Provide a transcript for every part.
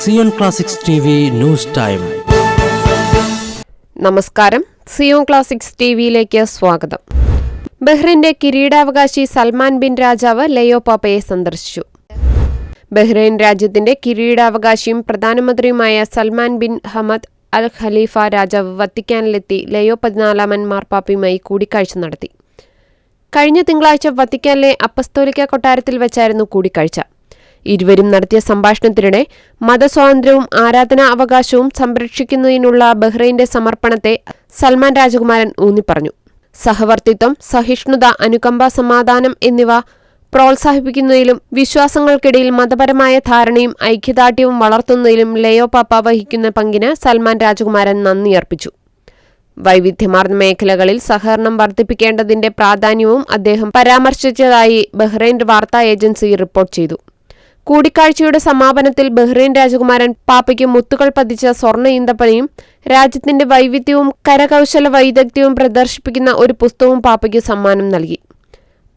Zion classics news time. നമസ്കാരം. Zion classics ടി സ്വാഗതം. ബഹ്റിന്റെ കിരീടാവകാശി സൽമാൻ ബിൻ രാജാവ് ലയോ പാപ്പയെ സന്ദർശിച്ചു. ബഹ്റൈൻ രാജ്യത്തിന്റെ കിരീടാവകാശിയും പ്രധാനമന്ത്രിയുമായ Salman bin Hamad Al Khalifa രാജാവ് വത്തിക്കാനിലെത്തി ലയോ പതിനാലാമൻ മാർപ്പാപ്പയുമായി കൂടിക്കാഴ്ച നടത്തി. കഴിഞ്ഞ തിങ്കളാഴ്ച വത്തിക്കാനിലെ അപ്പസ്തോലിക്ക കൊട്ടാരത്തിൽ വെച്ചായിരുന്നു കൂടിക്കാഴ്ച. ഇരുവരും നടത്തിയ സംഭാഷണത്തിനിടെ മതസ്വാതന്ത്ര്യവും ആരാധനാ അവകാശവും സംരക്ഷിക്കുന്നതിനുള്ള ബഹ്റൈന്റെ സമർപ്പണത്തെ സൽമാൻ രാജകുമാരൻ ഊന്നിപ്പറഞ്ഞു. സഹവർത്തിത്വം സഹിഷ്ണുത അനുകമ്പ സമാധാനം എന്നിവ പ്രോത്സാഹിപ്പിക്കുന്നതിലും വിശ്വാസങ്ങൾക്കിടയിൽ മതപരമായ ധാരണയും ഐക്യദാർഢ്യവും വളർത്തുന്നതിലും ലയോ പാപ്പ വഹിക്കുന്ന പങ്കിന് സൽമാൻ രാജകുമാരൻ നന്ദി അർപ്പിച്ചു. വൈവിധ്യമാർന്ന മേഖലകളിൽ സഹകരണം വർദ്ധിപ്പിക്കേണ്ടതിന്റെ പ്രാധാന്യവും അദ്ദേഹം പരാമർശിച്ചതായി ബഹ്റൈൻ വാർത്താ ഏജൻസി റിപ്പോർട്ട് ചെയ്തു. കൂടിക്കാഴ്ചയുടെ സമാപനത്തിൽ ബഹ്റൈൻ രാജകുമാരൻ പാപ്പയ്ക്ക് മുത്തുകൾ പതിച്ച സ്വർണ ഈന്തപ്പനയും രാജ്യത്തിന്റെ വൈവിധ്യവും കരകൗശല വൈദഗ്ധ്യവും പ്രദർശിപ്പിക്കുന്ന ഒരു പുസ്തകവും പാപ്പയ്ക്ക് സമ്മാനം നൽകി.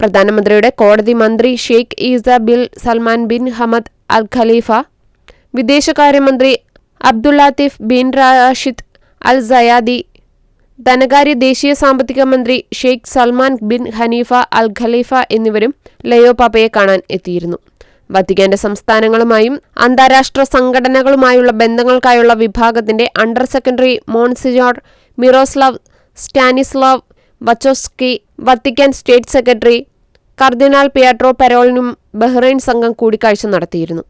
പ്രധാനമന്ത്രിയുടെ കോടതി മന്ത്രി Sheikh Isa bin Salman bin Hamad Al Khalifa വിദേശകാര്യമന്ത്രി Abdullatif Latif bin Rashid Al Zayani ധനകാര്യ ദേശീയ സാമ്പത്തിക മന്ത്രി Sheikh Salman bin Hanifa Al Khalifa എന്നിവരും ലയോ പാപ്പയെ കാണാൻ എത്തിയിരുന്നു. വത്തിക്കാന്റെ സംസ്ഥാനങ്ങളുമായും അന്താരാഷ്ട്ര സംഘടനകളുമായുള്ള ബന്ധങ്ങൾക്കായുള്ള വിഭാഗത്തിന്റെ under secondary monsignor Miroslav Stanislaw Wachowski Vatican state secretary കർദിനാൾ പിയാട്രോ പെരോളിനും ബഹ്റൈൻ സംഘം കൂടിക്കാഴ്ച നടത്തിയിരുന്നു.